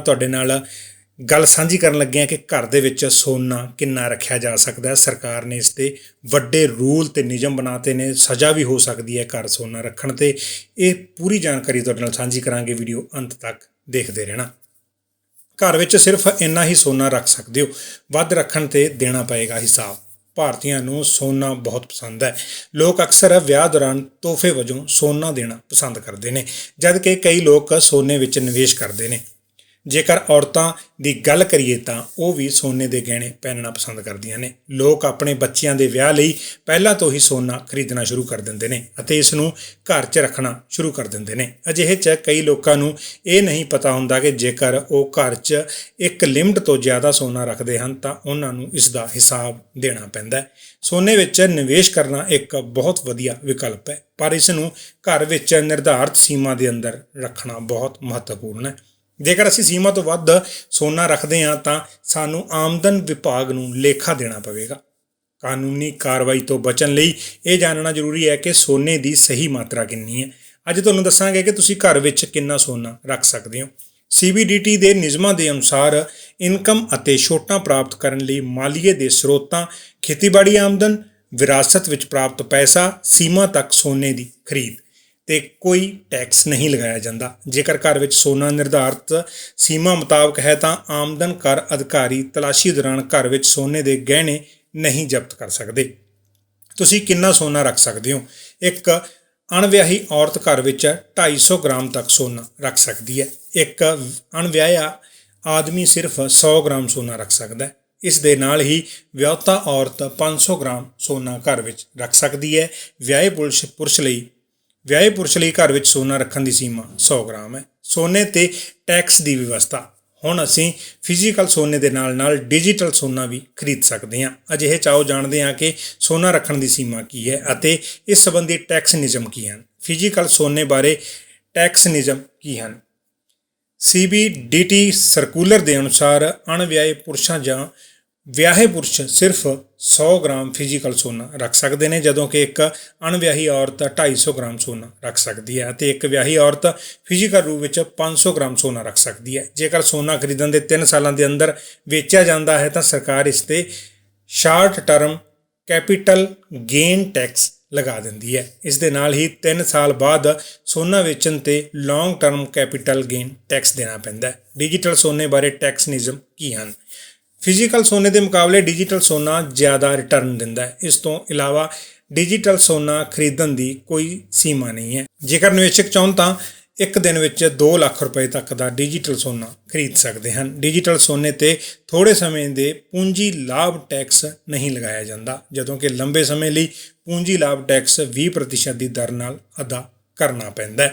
ਤੁਹਾਡੇ ਨਾਲ ਗੱਲ ਸਾਂਝੀ ਕਰਨ ਲੱਗੇ ਹਾਂ ਕਿ ਘਰ ਦੇ ਵਿੱਚ ਸੋਨਾ ਕਿੰਨਾ ਰੱਖਿਆ ਜਾ ਸਕਦਾ ਹੈ? ਸਰਕਾਰ ਨੇ ਇਸ ਤੇ ਵੱਡੇ ਰੂਲ ਤੇ ਨਿਯਮ ਬਣਾਤੇ ਨੇ, ਸਜ਼ਾ ਵੀ ਹੋ ਸਕਦੀ ਹੈ ਘਰ ਸੋਨਾ ਰੱਖਣ ਤੇ। ਇਹ ਪੂਰੀ ਜਾਣਕਾਰੀ ਤੁਹਾਡੇ ਨਾਲ ਸਾਂਝੀ ਕਰਾਂਗੇ, ਵੀਡੀਓ ਅੰਤ ਤੱਕ ਦੇਖਦੇ ਰਹਿਣਾ। ਘਰ ਵਿੱਚ ਸਿਰਫ ਇੰਨਾ ਹੀ ਸੋਨਾ ਰੱਖ ਸਕਦੇ ਹੋ। ਵੱਧ ਰੱਖਣ ਤੇ ਦੇਣਾ ਪਏਗਾ ਹਿਸਾਬ। ਭਾਰਤੀਆਂ ਨੂੰ ਸੋਨਾ ਬਹੁਤ ਪਸੰਦ ਹੈ। ਲੋਕ ਅਕਸਰ ਵਿਆਹ ਦੌਰਾਨ ਤੋਹਫੇ ਵਜੋਂ ਸੋਨਾ ਦੇਣਾ ਪਸੰਦ ਕਰਦੇ ਨੇ ਜਦ ਕਿ ਕਈ ਲੋਕ ਸੋਨੇ ਵਿੱਚ ਨਿਵੇਸ਼ ਕਰਦੇ ਨੇ। ਜੇਕਰ ਔਰਤਾਂ ਦੀ ਗੱਲ ਕਰੀਏ ਤਾਂ ਉਹ ਵੀ ਸੋਨੇ ਦੇ ਗਹਿਣੇ ਪਹਿਨਣਾ ਪਸੰਦ ਕਰਦੀਆਂ ਨੇ। ਲੋਕ ਆਪਣੇ ਬੱਚਿਆਂ ਦੇ ਵਿਆਹ ਲਈ ਪਹਿਲਾਂ ਤੋਂ ਹੀ ਸੋਨਾ ਖਰੀਦਣਾ ਸ਼ੁਰੂ ਕਰ ਦਿੰਦੇ ਨੇ ਅਤੇ ਇਸ ਨੂੰ ਘਰ 'ਚ ਰੱਖਣਾ ਸ਼ੁਰੂ ਕਰ ਦਿੰਦੇ ਨੇ। ਅਜਿਹੇ 'ਚ ਕਈ ਲੋਕਾਂ ਨੂੰ ਇਹ ਨਹੀਂ ਪਤਾ ਹੁੰਦਾ ਕਿ ਜੇਕਰ ਉਹ ਘਰ 'ਚ ਇੱਕ ਲਿਮਟ ਤੋਂ ਜ਼ਿਆਦਾ ਸੋਨਾ ਰੱਖਦੇ ਹਨ ਤਾਂ ਉਹਨਾਂ ਨੂੰ ਇਸ ਦਾ ਹਿਸਾਬ ਦੇਣਾ ਪੈਂਦਾ ਹੈ। ਸੋਨੇ ਵਿੱਚ ਨਿਵੇਸ਼ ਕਰਨਾ ਇੱਕ ਬਹੁਤ ਵਧੀਆ ਵਿਕਲਪ ਹੈ, ਪਰ ਇਸ ਨੂੰ ਘਰ ਵਿੱਚ ਨਿਰਧਾਰਤ ਸੀਮਾ ਦੇ ਅੰਦਰ ਰੱਖਣਾ ਬਹੁਤ ਮਹੱਤਵਪੂਰਨ ਹੈ। ਜੇਕਰ ਅਸੀਂ ਸੀਮਾ ਤੋਂ ਵੱਧ ਸੋਨਾ ਰੱਖਦੇ ਹਾਂ, ਤਾਂ ਸਾਨੂੰ ਆਮਦਨ ਵਿਭਾਗ ਨੂੰ ਲੇਖਾ ਦੇਣਾ ਪਵੇਗਾ। ਕਾਨੂੰਨੀ ਕਾਰਵਾਈ ਤੋਂ ਬਚਣ ਲਈ ਇਹ ਜਾਣਨਾ ਜ਼ਰੂਰੀ ਹੈ ਕਿ ਸੋਨੇ ਦੀ ਸਹੀ ਮਾਤਰਾ ਕਿੰਨੀ ਹੈ। ਅੱਜ ਤੁਹਾਨੂੰ ਦੱਸਾਂਗੇ ਕਿ ਤੁਸੀਂ ਘਰ ਵਿੱਚ ਕਿੰਨਾ ਸੋਨਾ ਰੱਖ ਸਕਦੇ ਹੋ। CBDT ਦੇ ਨਿਯਮਾਂ ਦੇ ਅਨੁਸਾਰ ਇਨਕਮ ਅਤੇ ਛੋਟਾਂ ਪ੍ਰਾਪਤ ਕਰਨ ਲਈ ਮਾਲੀਏ ਦੇ ਸਰੋਤਾਂ, ਖੇਤੀਬਾੜੀ ਆਮਦਨ, ਵਿਰਾਸਤ ਵਿੱਚ ਪ੍ਰਾਪਤ ਪੈਸਾ, ਸੀਮਾ ਤੱਕ ਸੋਨੇ ਦੀ ਖਰੀਦ। ਤੇ ਕੋਈ ਟੈਕਸ ਨਹੀਂ ਲਗਾਇਆ ਜਾਂਦਾ। ਜੇਕਰ ਘਰ ਵਿੱਚ ਸੋਨਾ ਨਿਰਧਾਰਤ ਸੀਮਾ ਮੁਤਾਬਕ ਹੈ ਤਾਂ ਆਮਦਨ ਕਰ ਅਧਿਕਾਰੀ ਤਲਾਸ਼ੀ ਦੌਰਾਨ ਘਰ ਵਿੱਚ ਸੋਨੇ ਦੇ ਗਹਿਣੇ ਨਹੀਂ ਜ਼ਬਤ ਕਰ ਸਕਦੇ। ਤੁਸੀਂ ਕਿੰਨਾ ਸੋਨਾ ਰੱਖ ਸਕਦੇ ਹੋ? ਇੱਕ ਅਣਵਿਆਹੀ ਔਰਤ ਘਰ ਵਿੱਚ 250 ਗ੍ਰਾਮ ਤੱਕ ਸੋਨਾ ਰੱਖ ਸਕਦੀ ਹੈ। ਇੱਕ ਅਣਵਿਆਹਿਆ ਆਦਮੀ ਸਿਰਫ 100 ਗ੍ਰਾਮ ਸੋਨਾ ਰੱਖ ਸਕਦਾ ਹੈ। ਇਸ ਦੇ ਨਾਲ ਹੀ ਵਿਆਹੁਤਾ ਔਰਤ 500 ਗ੍ਰਾਮ ਸੋਨਾ ਘਰ ਵਿੱਚ ਰੱਖ ਸਕਦੀ ਹੈ। ਵਿਆਹੇ ਪੁਰਸ਼ ਪੁਰਸ਼ ਲਈ ਵਿਆਹੇ ਪੁਰਸ਼ ਲਈ ਘਰ ਵਿੱਚ ਸੋਨਾ ਰੱਖਣ ਦੀ ਸੀਮਾ 100 ਗ੍ਰਾਮ ਹੈ। ਸੋਨੇ ਤੇ ਟੈਕਸ ਦੀ ਵਿਵਸਥਾ। ਹੁਣ ਅਸੀਂ ਫਿਜ਼ੀਕਲ ਸੋਨੇ ਦੇ ਨਾਲ ਨਾਲ ਡਿਜੀਟਲ ਸੋਨਾ ਵੀ ਖਰੀਦ ਸਕਦੇ ਹਾਂ। ਅਜਿਹੇ ਚਾਹੋ ਜਾਣਦੇ ਹਾਂ ਕਿ ਸੋਨਾ ਰੱਖਣ ਦੀ ਸੀਮਾ ਕੀ ਹੈ ਅਤੇ ਇਸ ਸੰਬੰਧੀ ਟੈਕਸ ਨਿਯਮ ਕੀ ਹਨ। ਫਿਜ਼ੀਕਲ ਸੋਨੇ ਬਾਰੇ ਟੈਕਸ ਨਿਯਮ ਕੀ ਹਨ? CBDT ਸਰਕੂਲਰ ਦੇ ਅਨੁਸਾਰ ਅਣਵਿਆਹੇ ਪੁਰਸ਼ਾਂ ਜਾਂ ਵਿਆਹੇ ਪੁਰਸ਼ ਸਿਰਫ 100 ਗ੍ਰਾਮ ਫਿਜ਼ੀਕਲ ਸੋਨਾ ਰੱਖ ਸਕਦੇ ਨੇ, ਜਦੋਂ ਕਿ ਇੱਕ ਅਣਵਿਆਹੀ ਔਰਤ 250 ਗ੍ਰਾਮ ਸੋਨਾ ਰੱਖ ਸਕਦੀ ਹੈ ਅਤੇ ਇੱਕ ਵਿਆਹੀ ਔਰਤ ਫਿਜ਼ੀਕਲ ਰੂਪ ਵਿੱਚ 500 ਗ੍ਰਾਮ ਸੋਨਾ ਰੱਖ ਸਕਦੀ ਹੈ। ਜੇਕਰ ਸੋਨਾ ਖਰੀਦਣ ਦੇ 3 ਸਾਲਾਂ ਦੇ ਅੰਦਰ ਵੇਚਿਆ ਜਾਂਦਾ ਹੈ, ਤਾਂ ਸਰਕਾਰ ਇਸ ਤੇ short term capital gain tax ਲਗਾ ਦਿੰਦੀ ਹੈ। ਇਸ ਦੇ ਨਾਲ ਹੀ 3 ਸਾਲ ਬਾਅਦ ਸੋਨਾ ਵੇਚਣ ਤੇ long term capital gain tax ਦੇਣਾ ਪੈਂਦਾ ਹੈ। ਡਿਜੀਟਲ ਸੋਨੇ ਬਾਰੇ ਟੈਕਸ ਨਿਯਮ ਕੀ ਹਨ? ਫਿਜ਼ੀਕਲ ਸੋਨੇ ਦੇ ਮੁਕਾਬਲੇ ਡਿਜੀਟਲ ਸੋਨਾ ਜ਼ਿਆਦਾ ਰਿਟਰਨ ਦਿੰਦਾ ਹੈ। ਇਸ ਤੋਂ ਇਲਾਵਾ ਡਿਜੀਟਲ ਸੋਨਾ ਖਰੀਦਣ ਦੀ ਕੋਈ ਸੀਮਾ ਨਹੀਂ ਹੈ। ਜੇਕਰ ਨਿਵੇਸ਼ਕ ਚਾਹਣ ਤਾਂ ਇੱਕ ਦਿਨ ਵਿੱਚ 2 ਲੱਖ ਰੁਪਏ ਤੱਕ ਦਾ ਡਿਜੀਟਲ ਸੋਨਾ ਖਰੀਦ ਸਕਦੇ ਹਨ। ਡਿਜੀਟਲ ਸੋਨੇ ਤੇ ਥੋੜੇ ਸਮੇਂ ਦੇ ਪੂੰਜੀ ਲਾਭ ਟੈਕਸ ਨਹੀਂ ਲਗਾਇਆ ਜਾਂਦਾ, ਜਦੋਂ ਕਿ ਲੰਬੇ ਸਮੇਂ ਲਈ ਪੂੰਜੀ ਲਾਭ ਟੈਕਸ 20% ਦੀ ਦਰ ਨਾਲ ਅਦਾ ਕਰਨਾ ਪੈਂਦਾ ਹੈ।